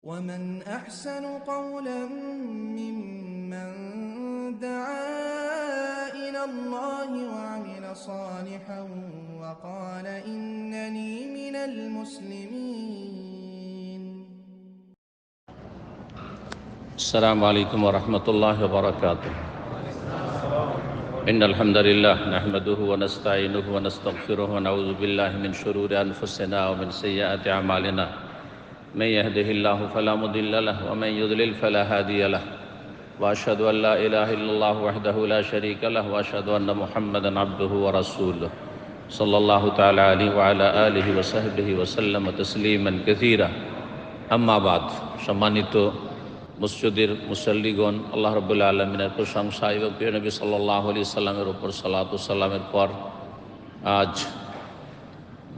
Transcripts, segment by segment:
ومن أحسن قولا ممن دعا إلى الله وعمل صالحا وقال إنني من المسلمين. السلام عليكم ورحمة الله وبركاته. إن الحمد لله نحمده ونستعينه ونستغفره ونعوذ بالله من شرور أنفسنا ومن سيئات أعمالنا. من يهده الله فلا مضل له ومن يضلل فلا هادي له. وأشهد أن لا إله إلا الله وحده لا شريك له وأشهد أن محمدا عبده ورسوله. صلى الله تعالى عليه وعلى آله وصحبه وسلم تسليما كثيرا. أما بعد সম্মানিত মসজিদের মুসল্লিগণ আল্লাহ রবুল্লা আলমিনের প্রশংসা এবং প্রিয় নবী সাল্লাহ আলি সাল্লামের ও সালামের পর আজ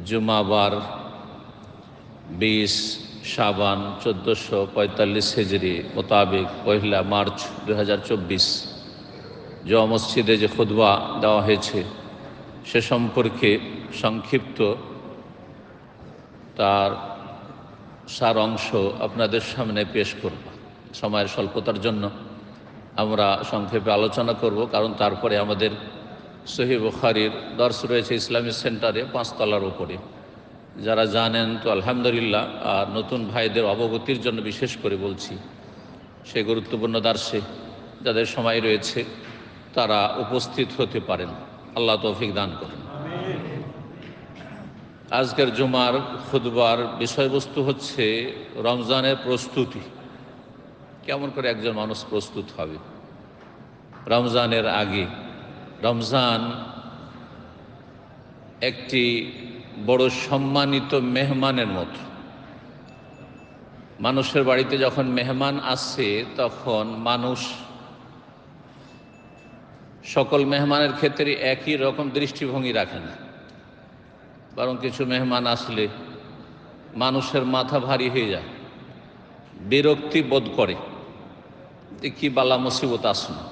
জুমাবার 20 সাবান চোদ্দোশো পঁয়তাল্লিশ হেজরি মোতাবেক পয়লা মার্চ দু হাজার চব্বিশ। যে মসজিদে যে খুদবা দেওয়া হয়েছে, সে সম্পর্কে সংক্ষিপ্ত তার সার অংশ আপনাদের সামনে পেশ করব। সময়ের স্বল্পতার জন্য আমরা সংক্ষেপে আলোচনা করব, কারণ তারপরে আমাদের সহি বুখারির দর্শ রয়েছে ইসলামী সেন্টারে পাঁচতলার উপরে। যারা জানেন তো আলহামদুলিল্লাহ, আর নতুন ভাইদের অবগতির জন্য বিশেষ করে বলছি সেই গুরুত্বপূর্ণ দার্সে যাদের সময় রয়েছে, তারা উপস্থিত হতে পারেন। আল্লাহ তৌফিক দান করেন। আজকের জুমার খুদবার বিষয়বস্তু হচ্ছে রমজানের প্রস্তুতি। কেমন করে একজন মানুষ প্রস্তুত হবে? রমজানের আগে, রমজান একটি বড় সম্মানিত মেহমানের মতো। মানুষের বাড়িতে যখন মেহমান আসে, তখন মানুষ সকল মেহমানের ক্ষেত্রে একই রকম দৃষ্টিভঙ্গি রাখে না। বরং কিছু মেহমান আসলে মানুষের মাথা ভারী হয়ে যায়, বিরক্তি বোধ করে কি বালা মুসিবত আসলো,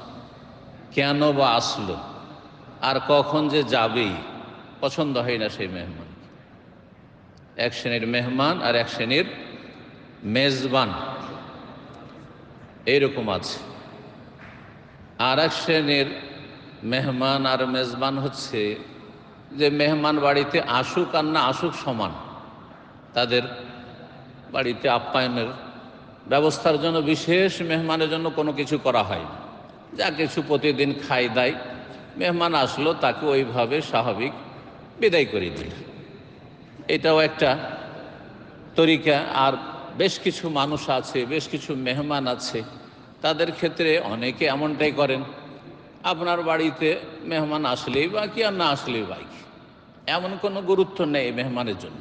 কেন বা আসলো, আর কখন যে যাবেই, পছন্দ হয় না সেই মেহমান। এক শ্রেণির মেহমান আর এক শ্রেণির মেজবান। এইরকম আছে। আর এক শ্রেণির মেহমান আর মেজবান হচ্ছে যে মেহমান বাড়িতে আসুক আর না আসুক সমান। তাদের বাড়িতে আপ্যায়নের ব্যবস্থার জন্য, বিশেষ মেহমানের জন্য কোনো কিছু করা হয় যা কিছু প্রতিদিন খাই দেয় মেহমান আসলো, তাকে ওইভাবে স্বাভাবিক বিদায় করে দিল। এটাও একটা তরিকা। আর বেশ কিছু মানুষ আছে, বেশ কিছু মেহমান আছে। তাদের ক্ষেত্রে অনেকে এমনটাই করেন, আপনার বাড়িতে মেহমান আসলেই বা কি আর না আসলেই বা কি? এমন কোনো গুরুত্ব নেই মেহমানের জন্য।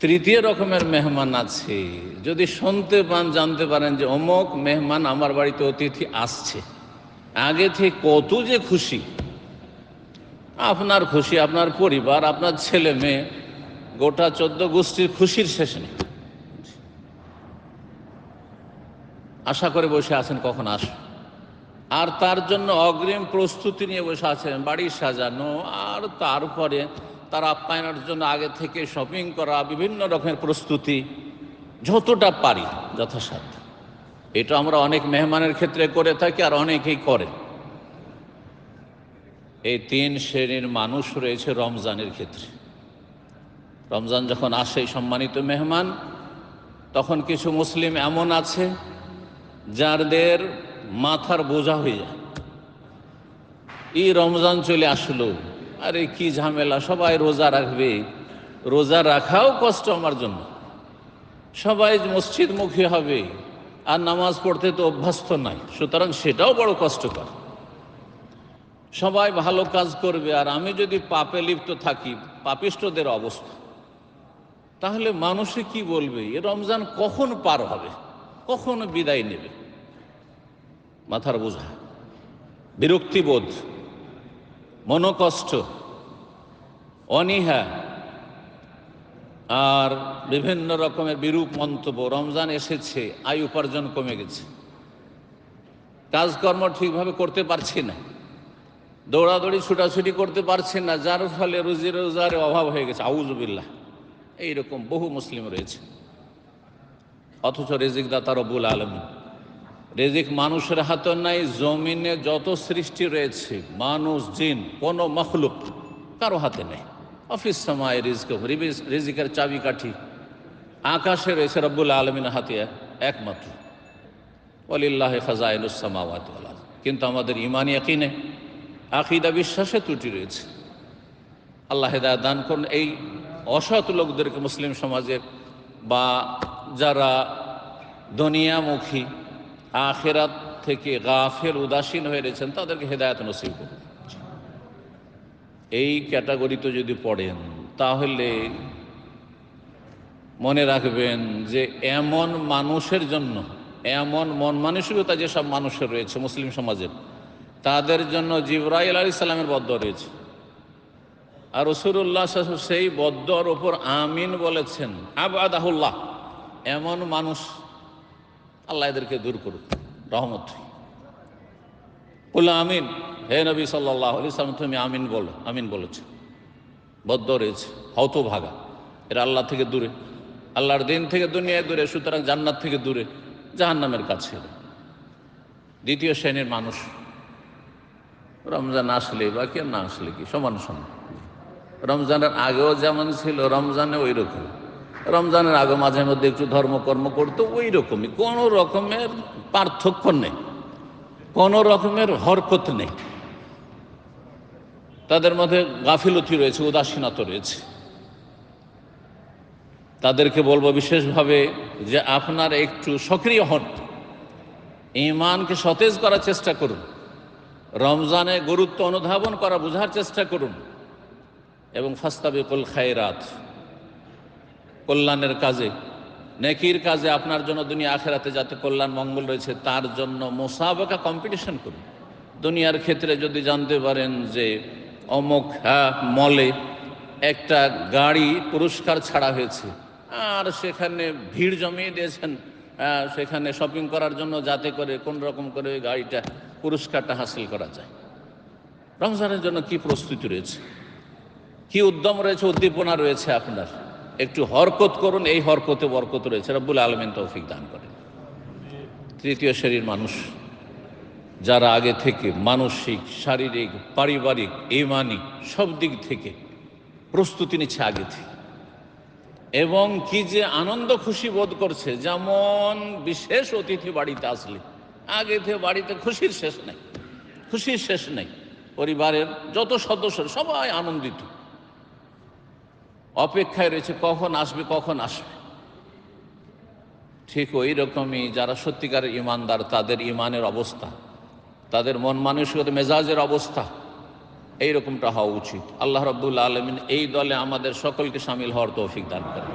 তৃতীয় রকমের মেহমান আছে। যদি শুনতে পান, জানতে পারেন যে অমুক মেহমান আমার বাড়িতে অতিথি আসছে। আগে থেকে কত যে খুশি। আপনার খুশি, আপনার পরিবার, আপনার ছেলে মেয়ে, গোটা চোদ্দ গোষ্ঠীর খুশির শেষ নেই। আশা করে বসে আছেন কখন আস? আর তার জন্য অগ্রিম প্রস্তুতি নিয়ে বসে আছেন বাড়ি সাজানো, আর তারপরে তার আপ্যায়নের জন্য আগে থেকে শপিং করা, বিভিন্ন রকমের প্রস্তুতি, যতটা পারি যথাসাধ্য। এটা আমরা অনেক মেহমানের ক্ষেত্রে করে থাকি আর অনেকেই করে। এই তিন শ্রেণির মানুষ রয়েছে রমজানের ক্ষেত্রে। রমজান যখন আসে সম্মানিত মেহমান, তখন কিছু মুসলিম এমন আছে যাদের মাথার বোঝা হয়ে যায়। এই রমজান চলে আসলো। আরে কি ঝামেলা, সবাই রোজা রাখবে। রোজা রাখাও কষ্ট আমার জন্য। সবাই মসজিদমুখী হবে। আর নামাজ পড়তে তো অভ্যস্ত নাই। সুতরাং সেটাও বড় কষ্টকর। সবাই ভালো কাজ করবে, আর আমি যদি পাপে লিপ্ত থাকি পাপিষ্টদের অবস্থা। তাহলে মানুষে কি বলবে? এ রমজান কখন পার হবে? কখন বিদায় নেবে? মাথার বোঝা। বিরক্তিবোধ, মনোকষ্ট, অনীহা, আর বিভিন্ন রকমের বিরূপ মন্তব্য। রমজান এসেছে, আয় উপার্জন কমে গেছে। কাজকর্ম ঠিকভাবে করতে পারছি না। দৌড়াদৌড়ি, ছুটাছুটি করতে পারছি না, যার ফলে রুজি রোজার অভাব হয়ে গেছে। আউজবিল্লা এইরকম বহু মুসলিম রয়েছে। অথচ রেজিক দাতা রবুল আলম রেজিক মানুষের হাতে নাই, জমিনে যত সৃষ্টি রয়েছে, মানুষ, জিন, কোনো মখলুক কারও হাতে নেই। অফিস সময় রিজক রিজিকের চাবিকাঠি। আকাশে রয়েছে রব্বুল আলমিনের হাতে একমাত্র। অলিল্লাহ খাজাইনুসামাওয়াত কিন্তু আমাদের ইমানি একইনে আকিদা বিশ্বাসে ত্রুটি রয়েছে। আল্লাহ হেদায় দান করুন। এই অসৎ লোকদেরকে মুসলিম সমাজের বা যারা দুনিয়ামুখী, আখেরাত থেকে গাফের উদাসীন হয়ে রয়েছেন, তাদেরকে হেদায়ত নসিব করুন। এই ক্যাটাগরিতে যদি পড়েন, তাহলে মনে রাখবেন যে এমন মানুষের জন্য, এমন মন মানসিকতা যেসব মানুষের রয়েছে, মুসলিম সমাজের তাদের জন্য জিব্রাইল আলী সাল্লামের বদ্ধ রয়েছে। আর রসুল্লাহ সেই বদ্ধর ওপর আমিন বলেছেন, আবাদাহুল্লাহ এমন মানুষ আল্লাহ এদেরকে দূর করুক, রহমত। বলল, আমিন হে নবী সাল্লাহ আলি সাল্লাম তুমি আমিন বলো, আমিন বলেছ। বদ্ধ রয়েছে হত ভাগা এরা আল্লাহ থেকে দূরে, আল্লাহর দিন থেকে দুনিয়ায় দূরে, সুতরাং জান্নাত থেকে দূরে, জাহান্নামের কাছে। দ্বিতীয় শ্রেণির মানুষ রমজান আসলে বা কেউ না আসলে কি? সমান সমান। রমজানের আগেও যেমন ছিল, রমজানে ওই রকম রমজানের আগে মাঝে মধ্যে একটু ধর্মকর্ম করতো ওই রকমই কোনো রকমের পার্থক্য নেই। কোনো রকমের হরকত নেই। তাদের মধ্যে গাফিলতি রয়েছে, উদাসীনতা রয়েছে। তাদেরকে বলব বিশেষভাবে যে আপনার একটু সক্রিয় হন। ইমানকে সতেজ করার চেষ্টা করুন। রমজানে গুরুত্ব অনুধাবন করা বোঝার চেষ্টা করুন। এবং ফাস্তাবে ফাস্তাবিকুল খায়রাত কল্যাণের কাজে নেকির কাজে আপনার জন্য দুনিয়া আখেরাতে যাতে কল্যাণ মঙ্গল রয়েছে তার জন্য মোসাবেকা কম্পিটিশন করুন। দুনিয়ার ক্ষেত্রে যদি জানতে পারেন যে অমুক হ্যাঁ, মলে একটা গাড়ি পুরস্কার ছাড়া হয়েছে আর সেখানে ভিড় জমিয়ে দিয়েছেন আহ, সেখানে শপিং করার জন্য যাতে করে কোন রকম করে গাড়িটা পুরস্কারটা হাসিল করা যায়। রমজানের জন্য কি প্রস্তুতি রয়েছে? কি উদ্যম রয়েছে, উদ্দীপনা রয়েছে আপনার? একটু হরকত করুন, এই হরকতে বরকত রয়েছে। রব্বুল আলমিন তৌফিক দান করেন। তৃতীয় শ্রেণির মানুষ, যারা আগে থেকে মানসিক, শারীরিক, পারিবারিক, ইমানি সব দিক থেকে প্রস্তুতি নিচ্ছে আগে থেকে। এবং কি যে আনন্দ খুশি বোধ করছে, যেমন বিশেষ অতিথি বাড়িতে আসলে। আগে থেকে বাড়িতে খুশির শেষ নেই, খুশির শেষ নেই। পরিবারের যত সদস্য, সবাই আনন্দিত। অপেক্ষায় রয়েছে কখন আসবে কখন আসবে। ঠিক ওই রকমই যারা সত্যিকারের ইমানদার, তাদের ইমানের অবস্থা, তাদের মন মানসিকতা, মেজাজের অবস্থা এই রকমটা হওয়া উচিত। আল্লাহ রব্বুল আলমিন এই দলে আমাদের সকলকে সামিল হওয়ার তৌফিক দান করে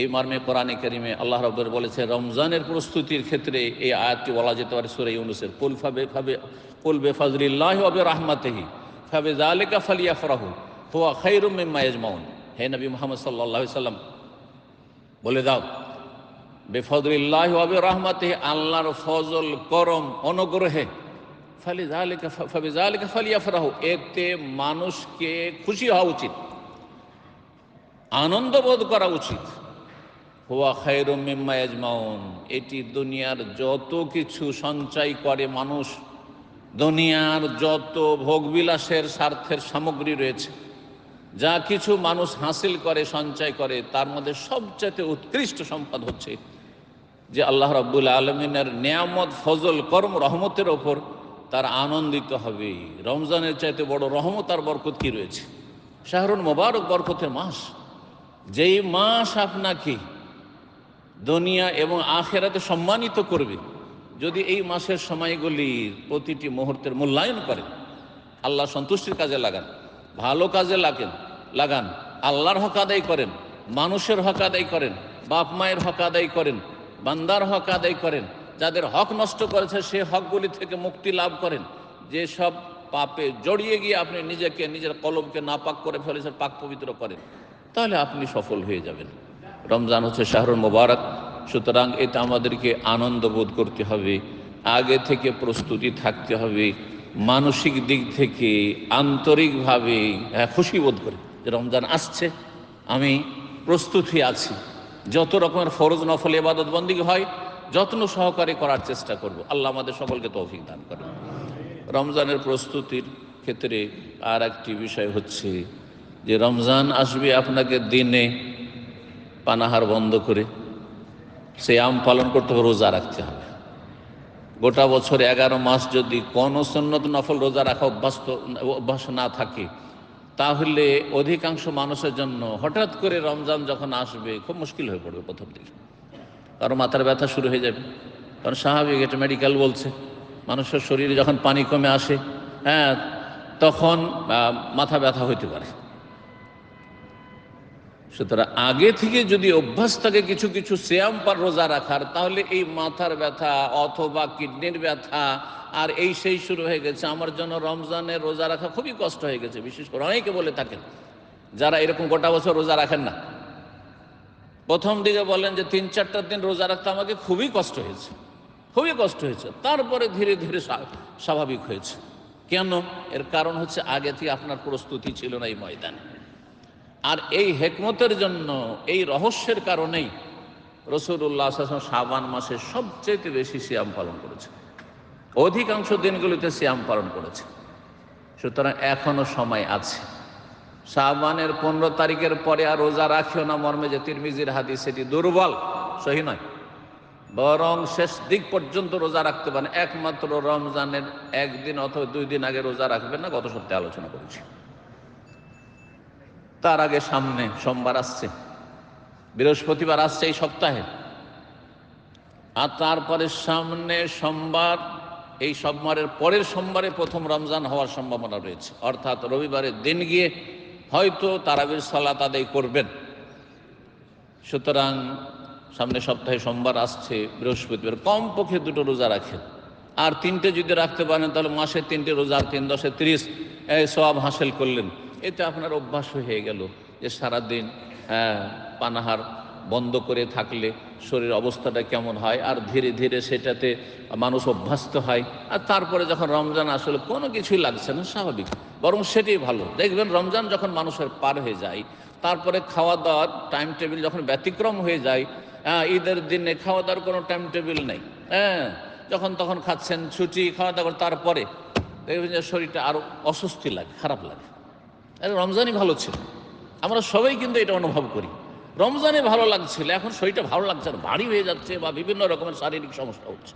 এই মর্মে কোরআনে করিমে আল্লাহ রব্বর বলেছে, রমজানের প্রস্তুতির ক্ষেত্রে এই আয়াতটি বলা যেতে পারে সুরে ইউনুসের। কুল ফাবে ফাবে, কুল বে ফজলিল্লাহ অবে রাহমাতেহি ফাবে জালেকা ফালিয়া ফরাহু হুয়া খৈরুম মিম্মা ইয়াজমাউন। হে নবী মোহাম্মদ সাল্লাহ সাল্লাম, বলে দাও বেফদুল্লাহ হবে রহমতে আল্লাহর ফজল, করম, অনুগ্রহে, ফালি জালিকা ফাবি জালিকা ফালিয়া ফরাহু এতে মানুষকে খুশি হওয়া উচিত, আনন্দ বোধ করা উচিত। হুয়া খায়রুম মিম্মা ইয়াজমাউন। এটি দুনিয়ার যত কিছু সঞ্চয় করে মানুষ, দুনিয়ার যত ভোগবিলাসের স্বার্থের সামগ্রী রয়েছে, যা কিছু মানুষ হাসিল করে, সঞ্চয় করে, তার মধ্যে সবচেয়ে উৎকৃষ্ট সম্পদ হচ্ছে যে আল্লাহ রাব্বুল আলমিনের নিয়ামত, ফজল, কর্ম, রহমতের ওপর তার আনন্দিত হবে। রমজানের চাইতে বড় রহমত আর বরকত কি রয়েছে? শাহরুন মোবারক বরকতের মাস। যেই মাস আপনাকে দুনিয়া এবং আখেরাতে সম্মানিত করবে। যদি এই মাসের সময়গুলির প্রতিটি মুহূর্তের মূল্যায়ন করেন আল্লাহ সন্তুষ্টির কাজে লাগান, ভালো কাজে লাগেন, লাগান, আল্লাহর হক আদায় করেন, মানুষের হক আদায় করেন, বাপ মায়ের হক আদায় করেন, বান্দার হক আদায় করেন, যাদের হক নষ্ট করেছে সে হকগুলি থেকে মুক্তি লাভ করেন, যে সব পাপে জড়িয়ে গিয়ে আপনি নিজেকে, নিজের কলমকে নাপাক করে ফেলেছেন, পাক পবিত্র করেন, তাহলে আপনি সফল হয়ে যাবেন। রমজান হচ্ছে শাহরুল মোবারক সুতরাং এটা আমাদেরকে আনন্দ বোধ করতে হবে আগে থেকে প্রস্তুতি থাকতে হবে মানসিক দিক থেকে আন্তরিকভাবে হ্যাঁ, খুশি বোধ করি যে রমজান আসছে আমি প্রস্তুতি আছি। যত রকমের ফরজ নফল এবাদত বন্দী হয় যত্ন সহকারে করার চেষ্টা করব। আল্লাহ আমাদের সকলকে তৌফিক দান করেন। রমজানের প্রস্তুতির ক্ষেত্রে আর একটি বিষয় হচ্ছে যে রমজান আসবে আপনাকে দিনে পানাহার বন্ধ করে সে আম পালন করতে হবে, রোজা রাখতে হবে। গোটা বছর এগারো মাস যদি কোনো সন্ন্যত নফল রোজা রাখা অভ্যস্ত অভ্যাস না থাকে, তাহলে অধিকাংশ মানুষের জন্য হঠাৎ করে রমজান যখন আসবে, খুব মুশকিল হয়ে পড়বে প্রথম দিকে। কারও মাথার ব্যথা শুরু হয়ে যাবে। কারণ স্বাভাবিক, এটা মেডিকেল বলছে। মানুষের শরীরে যখন পানি কমে আসে হ্যাঁ তখন মাথা ব্যথা হইতে পারে। সুতরাং আগে থেকে যদি অভ্যাস থাকে কিছু কিছু শ্যাম পার রোজা রাখার, তাহলে এই মাথার ব্যথা অথবা কিডনির ব্যথা, আর এই সেই শুরু হয়ে গেছে। আমার জন্য রমজানের রোজা রাখা খুবই কষ্ট হয়ে গেছে। বিশেষ করে অনেকে বলে থাকেন, যারা এরকম গোটা বছর রোজা রাখেন না। প্রথম দিকে বলেন যে তিন চারটা দিন রোজা রাখতে আমাকে খুবই কষ্ট হয়েছে। খুবই কষ্ট হয়েছে। তারপরে ধীরে ধীরে স্বাভাবিক হয়েছে। কেন? এর কারণ হচ্ছে আগে থেকে আপনার প্রস্তুতি ছিল না এই ময়দানে। আর এই হেকমতের জন্য, এই রহস্যের কারণেই রসুল্লাহ সাবান মাসে সবচেয়ে বেশি সিয়াম পালন করেছে অধিকাংশ দিনগুলিতে সিয়াম পালন করেছে সুতরাং এখনও সময় আছে। শাহবানের পনেরো তারিখের পরে আর রোজা রাখিও না মর্মে যে তিরমিজির হাদিস, সেটি দুর্বল, সহি নয়। বরং শেষ দিক পর্যন্ত রোজা রাখতে পারেন। একমাত্র রমজানের একদিন অথবা দুই দিন আগে রোজা রাখবেন না, গত সপ্তাহে আলোচনা করেছি। তার আগে সামনে সোমবার আসছে। বৃহস্পতিবার আসছে এই সপ্তাহে। আর তারপরে সামনে সোমবার, এই সোমবারের পরের সোমবারে প্রথম রমজান হওয়ার সম্ভাবনা রয়েছে। অর্থাৎ রবিবারের দিন গিয়ে হয়তো তারাবির সালাত আদায় করবেন। সুতরাং সামনে সপ্তাহে সোমবার আসছে, বৃহস্পতিবার। কমপক্ষে দুটো রোজা রাখেন। আর তিনটে যদি রাখতে পারেন, তাহলে মাসে তিনটে রোজা, তিন দশে তিরিশ সব হাসিল করলেন। এতে আপনার অভ্যাস হয়ে গেল যে সারাদিন আহ, পানাহার বন্ধ করে থাকলে শরীর অবস্থাটা কেমন হয়? আর ধীরে ধীরে সেটাতে মানুষ অভ্যস্ত হয়। আর তারপরে যখন রমজান আসলে কোনো কিছুই লাগছে না স্বাভাবিক। বরং সেটাই ভালো। দেখবেন রমজান যখন মানুষের পার হয়ে যায় তারপরে খাওয়া দাওয়ার টাইম টেবিল যখন ব্যতিক্রম হয়ে যায় হ্যাঁ, ঈদের দিনে খাওয়া দাওয়ার কোনো টাইম টেবিল নেই। হ্যাঁ যখন তখন খাচ্ছেন ছুটি খাওয়া দাওয়া তারপরে দেখবেন যে শরীরটা আরও অস্বস্তি লাগে খারাপ লাগে। আরে, রমজানই ভালো ছিল। আমরা সবাই কিন্তু এটা অনুভব করি। রমজানে ভালো লাগছিল, এখন শরীরটা ভালো লাগছে না ভারী হয়ে যাচ্ছে বা বিভিন্ন রকমের শারীরিক সমস্যা হচ্ছে।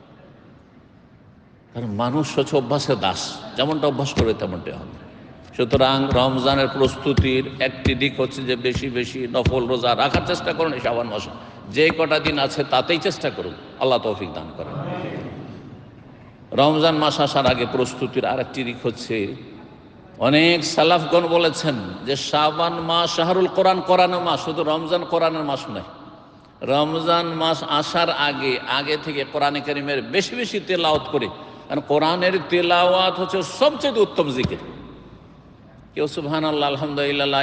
কারণ মানুষ হচ্ছে অভ্যাসের দাস, যেমনটা অভ্যাস করে তেমনটাই হবে। সুতরাং রমজানের প্রস্তুতির একটি দিক হচ্ছে যে বেশি বেশি নফল রোজা রাখার চেষ্টা করুন, এই সাবান মাসে। যে কটা দিন আছে তাতেই চেষ্টা করুন, আল্লাহ তৌফিক দান করেন। রমজান মাস আসার আগে প্রস্তুতির আরেকটি দিক হচ্ছে অনেক সালাফগণ বলেছেন যে শাবান মাস শাহরুল কোরআন কোরআনের মাস, শুধু রমজান কোরআনের মাস নয়। রমজান মাস আসার আগে আগে থেকে কোরআনে করিমের বেশি বেশি তেলাওয়াত করে। কারণ কোরআনের তেলাওয়াত হচ্ছে সবচেয়ে উত্তম জিকির। কেউ সুবহান আল্লাহ আলহামদুলিল্লাহ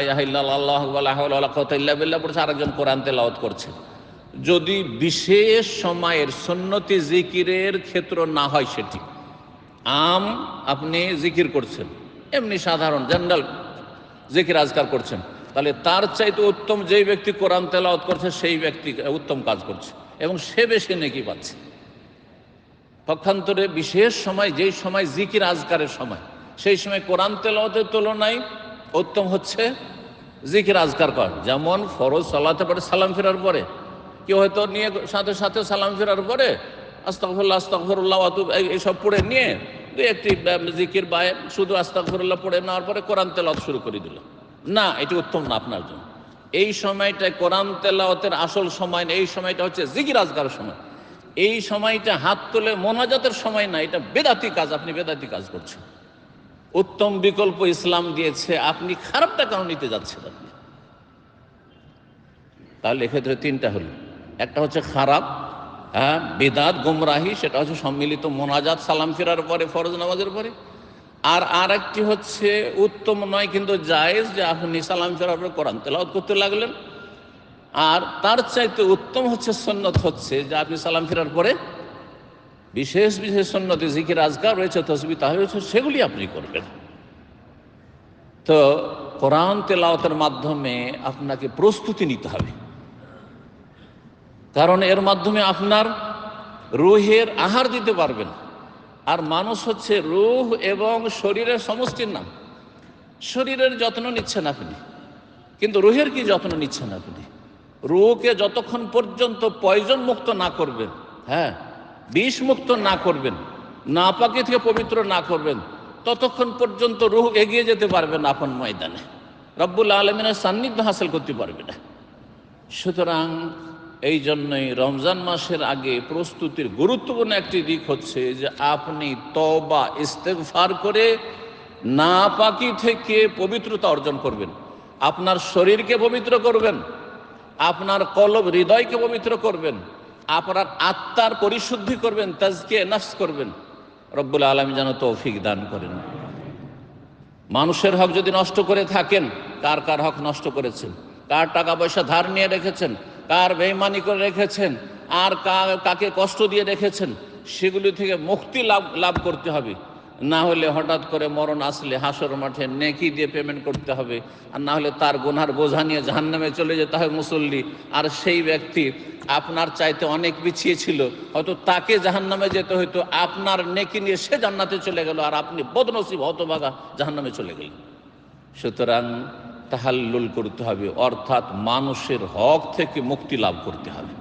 পড়ছে আরেকজন কোরআন তেলাওয়াত করছে। যদি বিশেষ সময়ের সন্নতি জিকিরের ক্ষেত্র না হয় সেটি, আম আপনি জিকির করছেন। এমনি সাধারণ জেনারেল জিকির আজকার করছেন। তাহলে তার চাইতে উত্তম যেই ব্যক্তি কোরআন তেলাওয়াত করছে, সেই ব্যক্তি উত্তম কাজ করছে এবং সে বেশি নেকি পাচ্ছে। পক্ষান্তরে বিশেষ সময়, যেই সময় জিকির আজকারের সময়, সেই সময় কোরআন তেলাওয়াতের তুলনায় উত্তম হচ্ছে জিকির আজকার কর। যেমন ফরজ সালাতে পারে সালাম ফেরার পরে, কেউ হয়তো নিয়ে সাথে সাথে সালাম ফেরার পরে আস্তাকফুল্লাহ আস্তাকফরুল্লাহ অতুব এইসব পড়ে নিয়ে দু একটি জিকির বা শুধু আস্তাকফরুল্লাহ পড়ে নেওয়ার পরে কোরআন তেলাওয়াত শুরু করে দিল। না, এটি উত্তম না আপনার জন্য। এই সময়টায় কোরআন তেলাওয়াতের আসল সময় না, এই সময়টা হচ্ছে জিকির আজকারের সময়। এই সময়টা হাত তুলে মোনাজাতের সময় না, এটা বেদাতি কাজ, আপনি বেদাতি কাজ করছেন। উত্তম বিকল্প ইসলাম দিয়েছে, আপনি খারাপটা কেন নিতে যাচ্ছেন আপনি। তাহলে এক্ষেত্রে তিনটা হলো। একটা হচ্ছে খারাপ হ্যাঁ বেদাত গুমরাহি, সেটা হচ্ছে সম্মিলিত মোনাজাত, সালাম ফেরার পরে, ফরজ নামাজের পরে। আর আর একটি হচ্ছে, উত্তম নয় কিন্তু জায়েজ, যে আপনি সালাম ফেরার পরে কোরআন তেলাওয়াত করতে লাগলেন। আর তার চাইতে উত্তম হচ্ছে সন্ন্যত হচ্ছে, যে আপনি সালাম ফেরার পরে বিশেষ বিশেষ সন্ন্যতে জিকির, আজকার রয়েছে, তসবি হচ্ছে সেগুলি আপনি করবেন। তো কোরআন তেলাওয়াতের মাধ্যমে আপনাকে প্রস্তুতি নিতে হবে। কারণ এর মাধ্যমে আপনার রুহের আহার দিতে পারবেন। আর মানুষ হচ্ছে রুহ এবং শরীরের সমষ্টির নাম। শরীরের যত্ন নিচ্ছেন আপনি। কিন্তু রুহের কি যত্ন নিচ্ছেন আপনি? রুহকে যতক্ষণ পর্যন্ত পয়জন মুক্ত না করবেন হ্যাঁ বিষ মুক্ত না করবেন না পাকি থেকে পবিত্র না করবেন, ততক্ষণ পর্যন্ত রুহ এগিয়ে যেতে পারবে না আপন ময়দানে। রব্বুল আলমিনের সান্নিধ্য হাসিল করতে পারবে না। সুতরাং এই জন্যই রমজান মাসের আগে প্রস্তুতির গুরুত্বপূর্ণ একটি দিক হচ্ছে যে আপনি তবা ইস্তেগফার করে না পাকি থেকে পবিত্রতা অর্জন করবেন। আপনার শরীরকে পবিত্র করবেন, আপনার কলব হৃদয়কে পবিত্র করবেন, আপনার আত্মার পরিশুদ্ধি করবেন তাজকে নাফস করবেন। রব্বুল আলম যেন তৌফিক দান করেন। মানুষের হক যদি নষ্ট করে থাকেন, কার কার হক নষ্ট করেছেন? কার টাকা পয়সা ধার নিয়ে রেখেছেন? কার বেইমানি করে রেখেছেন? আর কাকে কষ্ট দিয়ে রেখেছেন? সেগুলি থেকে মুক্তি লাভ লাভ করতে হবে। না হলে হঠাৎ করে মরণ আসলে হাসর মাঠে নেকি দিয়ে পেমেন্ট করতে হবে। আর না হলে তার গুনহার বোঝা নিয়ে জাহান্নামে চলে যেতে হবে মুসল্লি। আর সেই ব্যক্তি আপনার চাইতে অনেক পিছিয়ে ছিল। হয়তো তাকে জাহান্নামে যেতে হয়তো আপনার নেকি নিয়ে সে জান্নাতে চলে গেল। আর আপনি বদনসিব, হতভাগা জাহান্নামে চলে গেলেন। সুতরাং তাহাল্লুল করতে হবে, অর্থাৎ মানুষের হক থেকে মুক্তি লাভ করতে হবে।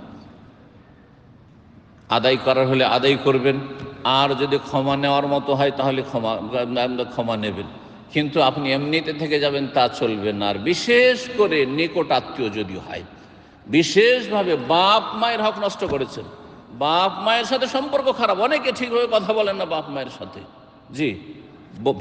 আদায় করার হলে আদায় করবেন, আর যদি ক্ষমা নেওয়ার মতো হয় তাহলে ক্ষমা ক্ষমা নেবেন। কিন্তু আপনি এমনিতে থেকে যাবেন তা চলবে না, আর বিশেষ করে নিকট আত্মীয় যদি হয়, বিশেষভাবে বাপ মায়ের হক নষ্ট করেছেন। বাপ মায়ের সাথে সম্পর্ক খারাপ, অনেকে ঠিকভাবে কথা বলেন না বাপ মায়ের সাথে। জি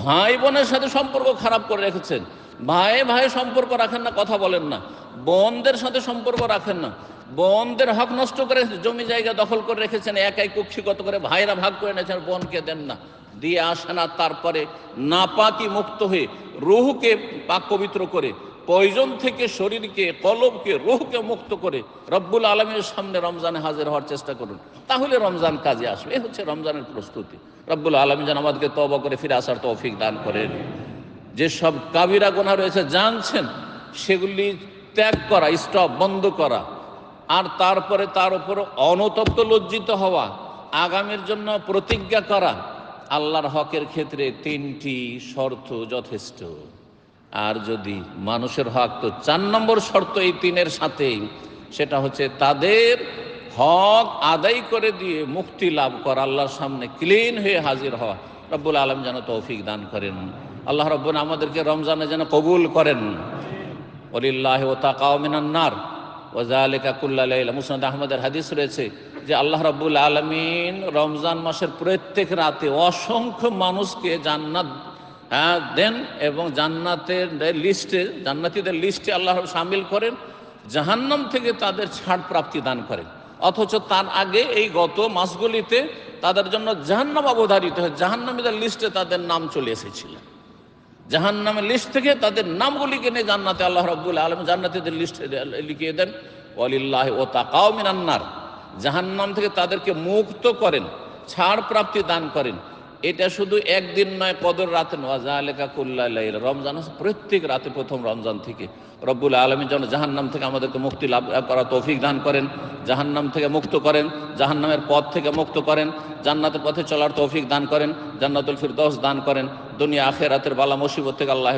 ভাই বোনের সাথে সম্পর্ক খারাপ করে রেখেছেন ভাই ভাই, সম্পর্ক রাখেন না, কথা বলেন না। বনদের সাথে সম্পর্ক রাখেন না। বোনদের হক নষ্ট করে জমি জায়গা দখল করে রেখেছেন, একাই কুক্ষিগত করে ভাইরা ভাগ করে নিয়েছেন বোনকে দেন না। দিয়ে আসে না তারপরে নাপাকি মুক্ত হয়ে রুহকে পাক পবিত্র করে প্রয়োজন থেকে শরীরকে, কলবকে, রুহকে মুক্ত করে রব্বুল আলমীর সামনে রমজানে হাজির হওয়ার চেষ্টা করুন। তাহলে রমজান কাজে আসবে। এ হচ্ছে রমজানের প্রস্তুতি। রব্বুল আলমী যেন আমাদেরকে তবা করে ফিরে আসার তৌফিক দান করেন। যেসব কাবিরা গোনা রয়েছে, জানছেন, সেগুলি ত্যাগ করা, স্টপ, বন্ধ করা। আর তারপরে তার উপর অনতপ্ত লজ্জিত হওয়া, আগামীর জন্য প্রতিজ্ঞা করা, আল্লাহর হকের ক্ষেত্রে তিনটি শর্ত যথেষ্ট। আর যদি মানুষের হক, তো চার নম্বর শর্ত এই তিনের সাথেই, সেটা হচ্ছে তাদের হক আদায় করে দিয়ে মুক্তি লাভ করা, আল্লাহর সামনে ক্লিন হয়ে হাজির হওয়া। রব্বুল আলম যেন তৌফিক দান করেন। আল্লাহ রব্বুল আমাদেরকে রমজানে যেন কবুল করেন। অলিল্লাহ ও তাকাও মিনান্নার ওজালিকা কুল্লা মুসনাদ আহমদের হাদিস রয়েছে যে আল্লাহ রাব্বুল আলমিন রমজান মাসের প্রত্যেক রাতে অসংখ্য মানুষকে জান্নাত হ্যাঁ, দেন এবং জান্নাতের লিস্টে জান্নাতীদের লিস্টে আল্লাহ সামিল করেন জাহান্নাম থেকে তাদের ছাড় প্রাপ্তি দান করেন। অথচ তার আগে এই গত মাসগুলিতে তাদের জন্য জাহান্নাম অবধারিত হয় জাহান্নামীদের লিস্টে তাদের নাম চলে এসেছিল। জাহান নামের লিস্ট থেকে তাদের নামগুলিকে নিয়ে জান্নাতে আল্লাহ রব্বুল আলম জান্নাতিদের লিস্ট লিখিয়ে দেন, ওয়ালিল্লাহ ও তাকাও মিনান্নার জাহান্নাম থেকে তাদেরকে মুক্ত করেন ছাড় প্রাপ্তি দান করেন। এটা শুধু একদিন নয়, কদর রাতে নওয়াজা আলেকা কুল্লা লাইলা। রমজান প্রত্যেক রাতে প্রথম রমজান থেকে রব্বুল আলমী যেন জাহান্নাম থেকে আমাদেরকে মুক্তি লাভ করা তৌফিক দান করেন, জাহান্নাম থেকে মুক্ত করেন, জাহান্নামের পথ থেকে মুক্ত করেন, জান্নাতের পথে চলার তৌফিক দান করেন, জান্নাতুল ফিরদোস দান করেন, দুনিয়া আখের রাতের বালা মুসিবত থেকে আল্লাহ